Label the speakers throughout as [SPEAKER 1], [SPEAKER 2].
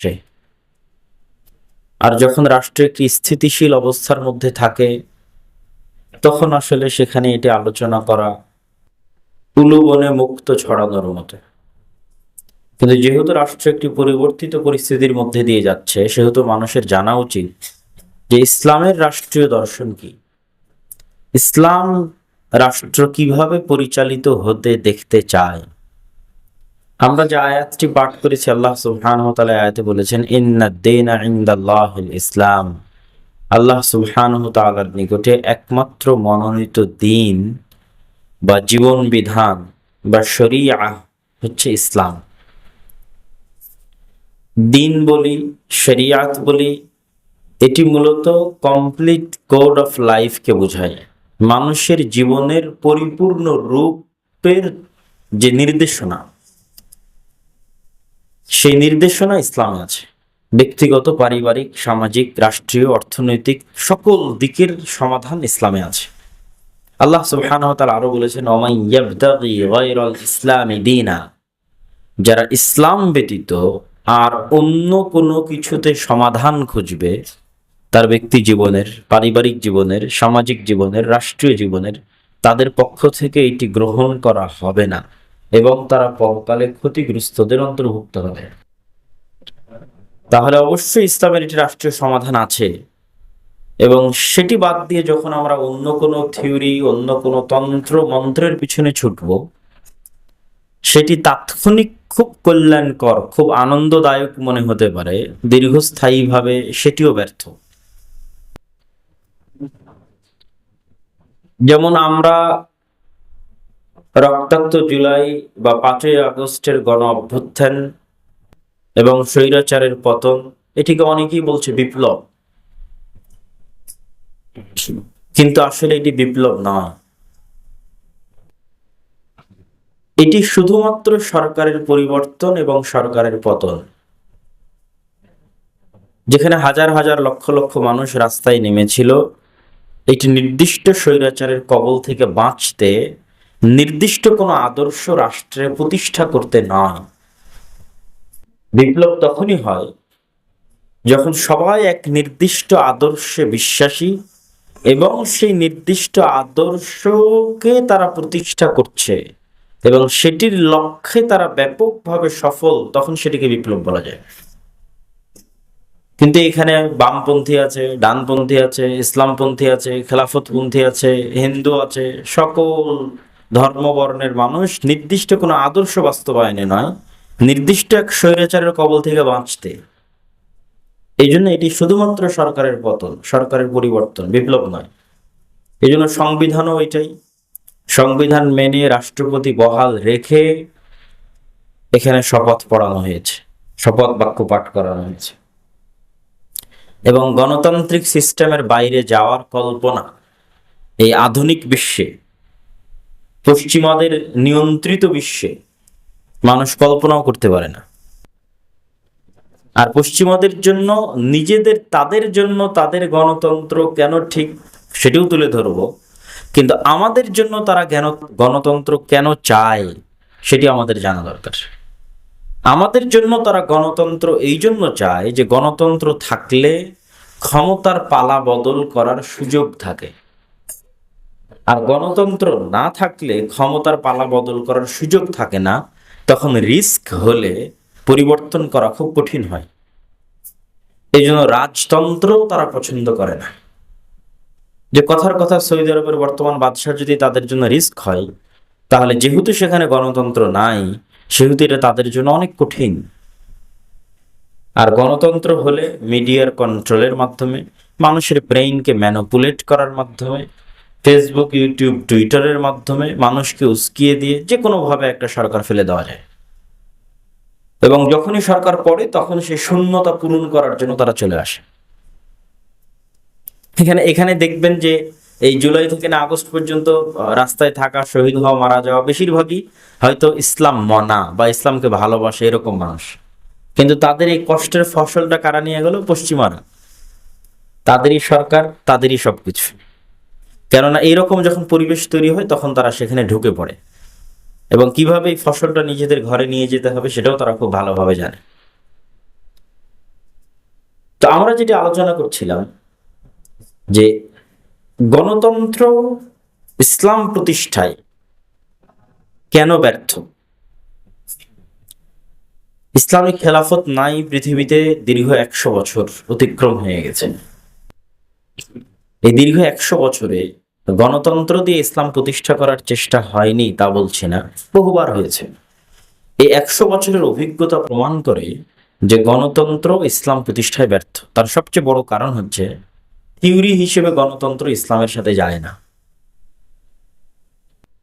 [SPEAKER 1] সে আর যখন রাষ্ট্র একটি স্থিতিশীল অবস্থার মধ্যে থাকে, তখন আসলে সেখানে এটি আলোচনা করা উলুবনে মুক্ত ছড়ানোর মতো। কিন্তু যেহেতু রাষ্ট্র একটি পরিবর্তিত পরিস্থিতির মধ্যে দিয়ে যাচ্ছে, সেহেতু মানুষের জানা উচিত যে ইসলামের রাষ্ট্রীয় দর্শন কি। ইসলাম রাষ্ট্র কীভাবে পরিচালিত হতে দেখতে চায় আমরা যে আয়াতটি পাঠ করেছি, আল্লাহ সুবহানাহু ওয়া আয়াতে বলেছেন ইনদাল্লাহিল ইসলাম। আল্লাহ সুবহানাহু ওয়া তাআলার নিকটে একমাত্র মনোনীত দিন বা জীবন বিধান বা শরিয়া হচ্ছে ইসলাম। দিন বলি, শরিয়াত বলি, এটি মূলত কমপ্লিট কোড অফ লাইফকে বোঝায়। মানুষের জীবনের পরিপূর্ণ রূপের যে নির্দেশনা সেই নির্দেশনা ইসলামে আছে। ব্যক্তিগত, পারিবারিক, সামাজিক, রাষ্ট্রীয়, অর্থনৈতিক সকল দিকের সমাধান ইসলামে আছে। আল্লাহ সুবহানাহু তাআলা আরও বলেছেন ওমাই ইয়াবতাগি গায়রাল ইসলামি দীনা যারা ইসলাম ব্যতীত আর অন্য কোনো কিছুতে সমাধান খুঁজবে, তার ব্যক্তি জীবনের, পারিবারিক জীবনের, সামাজিক জীবনের, রাষ্ট্রীয় জীবনের, তাদের পক্ষ থেকে এটি গ্রহণ করা হবে না। এবং তারা পরকালে ক্ষতিগ্রস্তদের অন্তর্ভুক্ত হবে। তাহলে অবশ্যই ইসলামের একটি রাষ্ট্রীয় সমাধান আছে। এবং সেটি বাদ দিয়ে যখন আমরা অন্য কোনো থিওরি, অন্য কোনো তন্ত্র, মন্ত্রের পিছনে ছুটব, সেটি তাৎক্ষণিক খুব কল্যাণকর, খুব আনন্দদায়ক মনে হতে পারে। দীর্ঘস্থায়ীভাবে সেটিও ব্যর্থ। যেমন আমরা রক্তাক্ত জুলাই বা পাঁচই আগস্টের গণ অভ্যুত্থান এবং স্বৈরাচারের পতন, এটিকে অনেকেই বলছে বিপ্লব। কিন্তু আসলে এটি বিপ্লব নয় এটি শুধুমাত্র সরকারের পরিবর্তন এবং সরকারের পতন, যেখানে হাজার হাজার লক্ষ লক্ষ মানুষ রাস্তায় নেমেছিল। একটি নির্দিষ্ট স্বৈরাচারের কবল থেকে বাঁচতে নির্দিষ্ট কোনো আদর্শ রাষ্ট্রে প্রতিষ্ঠা করতে নয় বিপ্লব তখনই হয় যখন সবাই এক নির্দিষ্ট আদর্শে বিশ্বাসী এবং সেই নির্দিষ্ট আদর্শকে তারা প্রতিষ্ঠা করছে এবং সেটির লক্ষ্যে তারা ব্যাপকভাবে সফল, তখন সেটিকে বিপ্লব বলা যায়। কিন্তু এখানে বামপন্থী আছে, ডানপন্থী আছে, ইসলামপন্থী আছে, খেলাফতপন্থী আছে, হিন্দু আছে, সকল ধর্মবর্ণের মানুষ নির্দিষ্ট কোনো আদর্শ বাস্তবায়নে নয়, নির্দিষ্ট এক স্বৈরাচারের কবল থেকে বাঁচতে। এই জন্য এটি শুধুমাত্র সরকারের পতন, সরকারের পরিবর্তন, বিপ্লব নয়। এই জন্য সংবিধানও এটাই। সংবিধান মেনে রাষ্ট্রপতি বহাল রেখে এখানে শপথ পড়ানো হয়েছে, শপথ বাক্য পাঠ করানো হয়েছে। এবং গণতান্ত্রিক সিস্টেমের বাইরে যাওয়ার কল্পনা এই আধুনিক বিশ্বে পশ্চিমাদের নিয়ন্ত্রিত বিশ্বে মানুষ কল্পনাও করতে পারে না। আর পশ্চিমাদের জন্য, নিজেদের, তাদের জন্য, তাদের গণতন্ত্র কেন ঠিক সেটিও তুলে ধরবো। কিন্তু আমাদের জন্য তারা জ্ঞান গণতন্ত্র কেন চায়, সেটি আমাদের জানা দরকার। আমাদের জন্য তারা গণতন্ত্র এই জন্য চায় যে গণতন্ত্র থাকলে ক্ষমতার পালা বদল করার সুযোগ থাকে। আর গণতন্ত্র না থাকলে ক্ষমতার পালা বদল করার সুযোগ থাকে না, তখন রিস্ক হলে পরিবর্তন করা খুব কঠিন হয়। এই জন্য রাজতন্ত্র তারা পছন্দ করে না। যে কথার কথা সৌদি আরবের বর্তমান বাদশাহ যদি তাদের জন্য রিস্ক হয়, তাহলে যেহেতু সেখানে গণতন্ত্র নাই, সেহেতু এটা তাদের জন্য অনেক কঠিন। আর গণতন্ত্র হলে মিডিয়ার কন্ট্রোলের মাধ্যমে, মানুষের ব্রেইনকে ম্যানুপুলেট করার মাধ্যমে ফেসবুক ইউটিউব টুইটারের মাধ্যমে মানুষকে উস্কিয়ে দিয়ে যে কোনোভাবে একটা সরকার ফেলে দেওয়া যায়। এবং যখনই সরকার পড়ে, তখন সেই শূন্যতা পূরণ করার জন্য তারা চলে আসে। এখানে এখানে দেখবেন যে এই জুলাই থেকে না আগস্ট পর্যন্ত রাস্তায় থাকা শহীদ হওয়া, মারা যাওয়া বেশিরভাগই হয়তো ইসলাম মনা বা ইসলামকে ভালোবাসে এরকম মানুষ। কিন্তু তাদের এই কষ্টের ফসলটা কারা নিয়ে গেল? পশ্চিমারা। তাদেরই সরকার, তাদেরই সবকিছু। কেননা এইরকম যখন পরিবেশ তৈরি হয়, তখন তারা সেখানে ঢুকে পড়ে। এবং কীভাবে এই ফসলটা নিজেদের ঘরে নিয়ে যেতে হবে, সেটাও তারা খুব ভালোভাবে জানে। তো আমরা যেটা আলোচনা করছিলাম, যে গণতন্ত্র ইসলাম প্রতিষ্ঠায় কেন ব্যর্থ? ইসলামিক খেলাফত নাই পৃথিবীতে দীর্ঘ একশো বছর অতিক্রম হয়ে গেছে। এই দীর্ঘ একশো বছরে গণতন্ত্র দিয়ে ইসলাম প্রতিষ্ঠা করার চেষ্টা হয়নি তা বলছি না, বহুবার হয়েছে। এই একশো বছরের অভিজ্ঞতা প্রমাণ করে যে গণতন্ত্র ইসলাম প্রতিষ্ঠায় ব্যর্থ। তার সবচেয়ে বড় কারণ হচ্ছে থিওরি হিসেবে গণতন্ত্র ইসলামের সাথে যায় না।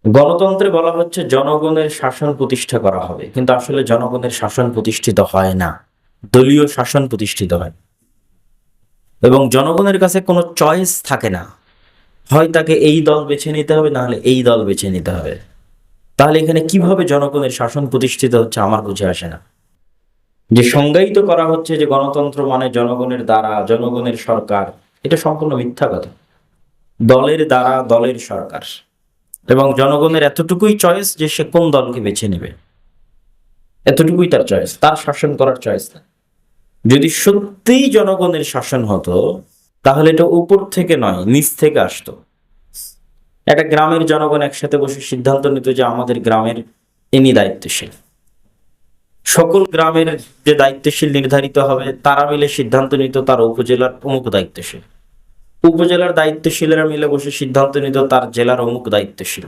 [SPEAKER 1] গণতন্ত্রে বলা হচ্ছে জনগণের শাসন প্রতিষ্ঠা করা হবে, কিন্তু আসলে জনগণের শাসন প্রতিষ্ঠিত হয় না। দলীয় শাসন প্রতিষ্ঠিত হয়। এবং জনগণের কাছে কোনো চয়েস থাকে না। হয় তাকে এই দল বেছে নিতে হবে, না হলে এই দল বেছে নিতে হবে। তাহলে এখানে কীভাবে জনগণের শাসন প্রতিষ্ঠিত হচ্ছে আমার বুঝে আসে না। যে সংজ্ঞায়িত করা হচ্ছে যে গণতন্ত্র মানে জনগণের দ্বারা, জনগণের সরকার, এটা সম্পূর্ণ মিথ্যা কথা। দলের দ্বারা, দলের সরকার। এবং জনগণের এতটুকুই চয়েস যে সে কোন দলকে বেছে নেবে। এতটুকুই তার চয়েস তার শাসন করার চয়েস না। যদি সত্যিই জনগণের শাসন হতো, তাহলে এটা উপর থেকে নয়, নিচ থেকে আসতো। একটা গ্রামের জনগণ একসাথে বসে সিদ্ধান্ত নিত যে আমাদের গ্রামের ইনি দায়িত্বশীল। সকল গ্রামের যে দায়িত্বশীল নির্ধারিত হবে, তারা মিলে সিদ্ধান্ত নিত তার উপজেলার অমুক দায়িত্বশীল। উপজেলার দায়িত্বশীলেরা মিলে বসে সিদ্ধান্ত নিত তার জেলার অমুক দায়িত্বশীল।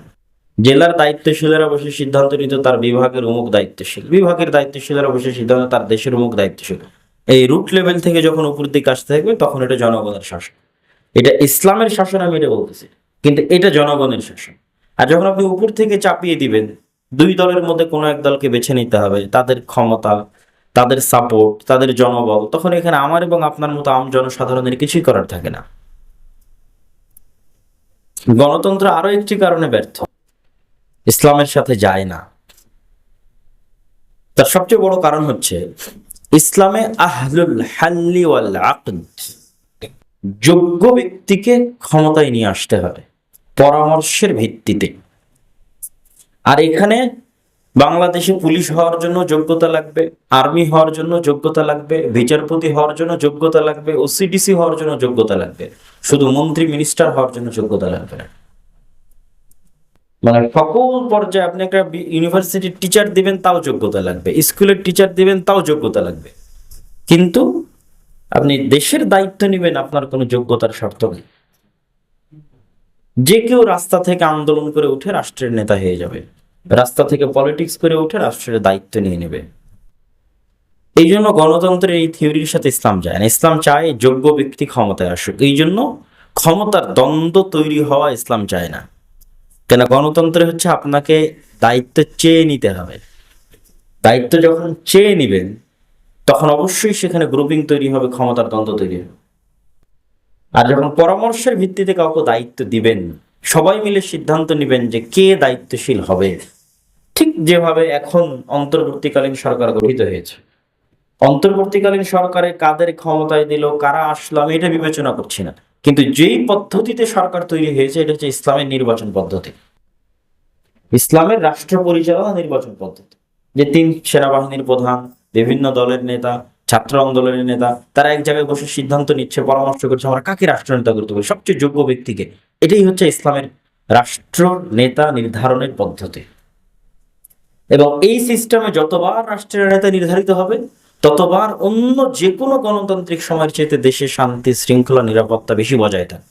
[SPEAKER 1] জেলার দায়িত্বশীলেরা বসে সিদ্ধান্ত নিত তার বিভাগের অমুক দায়িত্বশীল। বিভাগের দায়িত্বশীলেরা বসে সিদ্ধান্ত তার দেশের অমুক দায়িত্বশীল। এই রুট লেভেল থেকে যখন উপর দিকে আসতে থাকবে, তখন এটা জনগণের শাসন। এটা ইসলামের শাসন আমি এটা বলতেছি। কিন্তু এটা জনগণের শাসন। আর যখন আপনি উপর থেকে চাপিয়ে দিবেন, দুই দলের মধ্যে কোনো এক দলকে বেছে নিতে হবে, তাদের ক্ষমতা, তাদের সাপোর্ট তাদের জনবল, তখন এখানে আমার এবং আপনার মতো আম জনসাধারণের কিছুই করার থাকে না। গণতন্ত্র আরও একটি কারণে ব্যর্থ। ইসলামের সাথে যায় না। তার সবচেয়ে বড় কারণ হচ্ছে ইসলামে আহলুল হাল্লি ওয়াল আকদ। যোগ্য ব্যক্তিকে ক্ষমতায় নিয়ে আসতে হবে, পরামর্শের ভিত্তিতে। আর এখানে বাংলাদেশে পুলিশ হওয়ার জন্য যোগ্যতা লাগবে, আর্মি হওয়ার জন্য যোগ্যতা লাগবে, বিচারপতি হওয়ার জন্য যোগ্যতা লাগবে ওসিডিসি হওয়ার জন্য যোগ্যতা লাগবে। শুধু মন্ত্রী, মিনিস্টার হওয়ার জন্য যোগ্যতা লাগবে না। মানে সকল পর্যায়ে আপনি একটা ইউনিভার্সিটির টিচার দিবেন, তাও যোগ্যতা লাগবে। স্কুলের টিচার দিবেন, তাও যোগ্যতা লাগবে। কিন্তু আপনি দেশের দায়িত্ব নেবেন, আপনার কোনো যোগ্যতার শর্ত নেই। যে কেউ রাস্তা থেকে আন্দোলন করে উঠে রাষ্ট্রের নেতা হয়ে যাবে। রাস্তা থেকে পলিটিক্স করে উঠে রাষ্ট্রের দায়িত্ব নিয়ে নেবে। এই জন্য গণতন্ত্রের এই থিওরির সাথে ইসলাম যায় না। ইসলাম চায় যোগ্য ব্যক্তি ক্ষমতায় আসুক। এই জন্য ক্ষমতার দ্বন্দ্ব তৈরি হওয়া ইসলাম চায় না। কেন? গণতন্ত্রে হচ্ছে আপনাকে দায়িত্ব চেয়ে নিতে হবে। দায়িত্ব যখন চেয়ে নিবেন, তখন অবশ্যই সেখানে গ্রুপিং তৈরি হবে, ক্ষমতার দ্বন্দ্ব তৈরি হবে। আর যখন পরামর্শের ভিত্তিতে কাউকে দায়িত্ব দিবেন, সবাই মিলে সিদ্ধান্ত নেবেন যে কে দায়িত্বশীল হবে। ঠিক যেভাবে এখন অন্তর্বর্তীকালীন সরকার গঠিত হয়েছে। অন্তর্বর্তীকালীন সরকারে কাদের ক্ষমতায় দিল, কারা আসলো, আমি এটা বিবেচনা করছি না। কিন্তু যেই পদ্ধতিতে সরকার তৈরি হয়েছে, এটা হচ্ছে ইসলামের নির্বাচন পদ্ধতি। ইসলামের রাষ্ট্র পরিচালনা নির্বাচন পদ্ধতি। যে তিন সেনাবাহিনীর প্রধান, বিভিন্ন দলের নেতা, ছাত্র আন্দোলনের নেতা, তারা এক জায়গায় বসে সিদ্ধান্ত নিচ্ছে, পরামর্শ করছে, আমরা কাকে রাষ্ট্রনেতা করতে পারি সবচেয়ে যোগ্য ব্যক্তিকে। এটাই হচ্ছে ইসলামের রাষ্ট্র নেতা নির্ধারণের পদ্ধতি। এবং এই সিস্টেমে যতবার রাষ্ট্রের নেতা নির্ধারিত হবে, ততবার অন্য যে কোনো গণতান্ত্রিক সময়ের চেয়ে দেশে শান্তি, শৃঙ্খলা, নিরাপত্তা বেশি বজায় থাকে।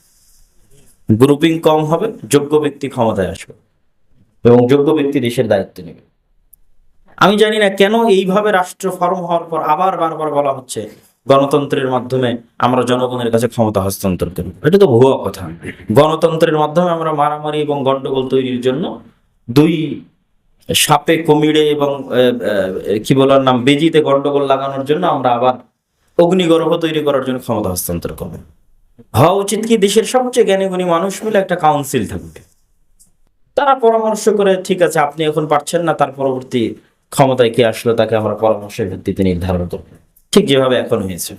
[SPEAKER 1] গ্রুপিং কম হবে, যোগ্য ব্যক্তি ক্ষমতায় আসবে। এবং যোগ্য ব্যক্তি দেশের দায়িত্ব নেবে। আমি জানি না কেন এইভাবে রাষ্ট্র ফর্ম হওয়ার পর আবার বারবার বলা হচ্ছে, গণতন্ত্রের মাধ্যমে আমরা জনগণের কাছে ক্ষমতা হস্তান্তর করব। এটা তো ভুয়া কথা। গণতন্ত্রের মাধ্যমে আমরা মারামারি এবং গন্ডগোল তৈরির জন্য দুই সাপে কুমিরে এবং কি বলার নাম, বেজিতে গন্ডগোল লাগানোর জন্য আমরা আবার অগ্নিগর্ভ তৈরি করার জন্য ক্ষমতা হস্তান্তর করব। হওয়া উচিত কি দেশের সবচেয়ে জ্ঞানী গুণী মানুষ মিলে একটা কাউন্সিল থাকবে? তারা পরামর্শ করে, ঠিক আছে, আপনি এখন পারছেন না, তার পরবর্তী ক্ষমতায় কে আসলো তাকে আমরা পরামর্শের ভিত্তিতে নির্ধারণ করব। ঠিক যেভাবে এখন হয়েছে।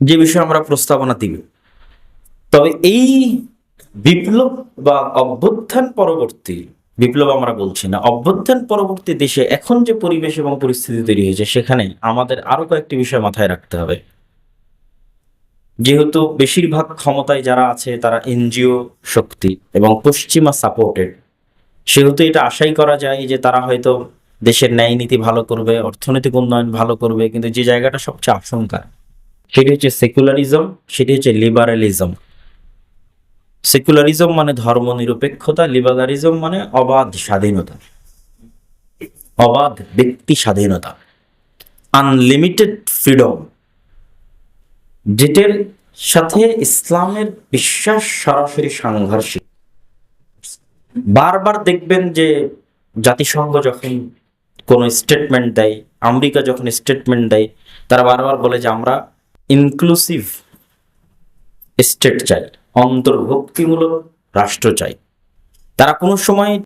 [SPEAKER 1] যে বিষয়ে আমরা প্রস্তাবনা দিব, তবে এই বিপ্লব বা অভ্যুত্থান পরবর্তী, বিপ্লব আমরা বলছি না, অভ্যুত্থান পরবর্তী দেশে এখন যে পরিবেশ এবং পরিস্থিতি তৈরি হয়েছে, সেখানে আমাদের আরও কয়েকটি বিষয় মাথায় রাখতে হবে। যেহেতু বেশিরভাগ ক্ষমতায় যারা আছে, তারা এনজিও শক্তি এবং পশ্চিমা সাপোর্টেড সেহেতু এটা আশাই করা যায় যে তারা হয়তো দেশের ন্যায় নীতি ভালো করবে, অর্থনৈতিক উন্নয়ন ভালো করবে, কিন্তু যে জায়গাটা সবচেয়ে আশঙ্কা, সেটি হচ্ছে সেকুলারিজম সেটি হচ্ছে লিবারালিজম সেকুলারিজম মানে ধর্ম নিরপেক্ষতা লিবারালিজম মানে অবাধ স্বাধীনতা। অবাধ ব্যক্তি স্বাধীনতা। আনলিমিটেড ফ্রিডম যেটার সাথে ইসলামের বিশ্বাস সরাসরি সাংঘর্ষিক। বারবার দেখবেন যে জাতিসংঘ যখন কোনো স্টেটমেন্ট দেয়, আমেরিকা যখন স্টেটমেন্ট দেয়, তারা বারবার বলে যে আমরা ইনক্লুসিভ স্টেট চাই, অন্তর্ভুক্তিমূলক রাষ্ট্র চাই। তারা কোনো সময়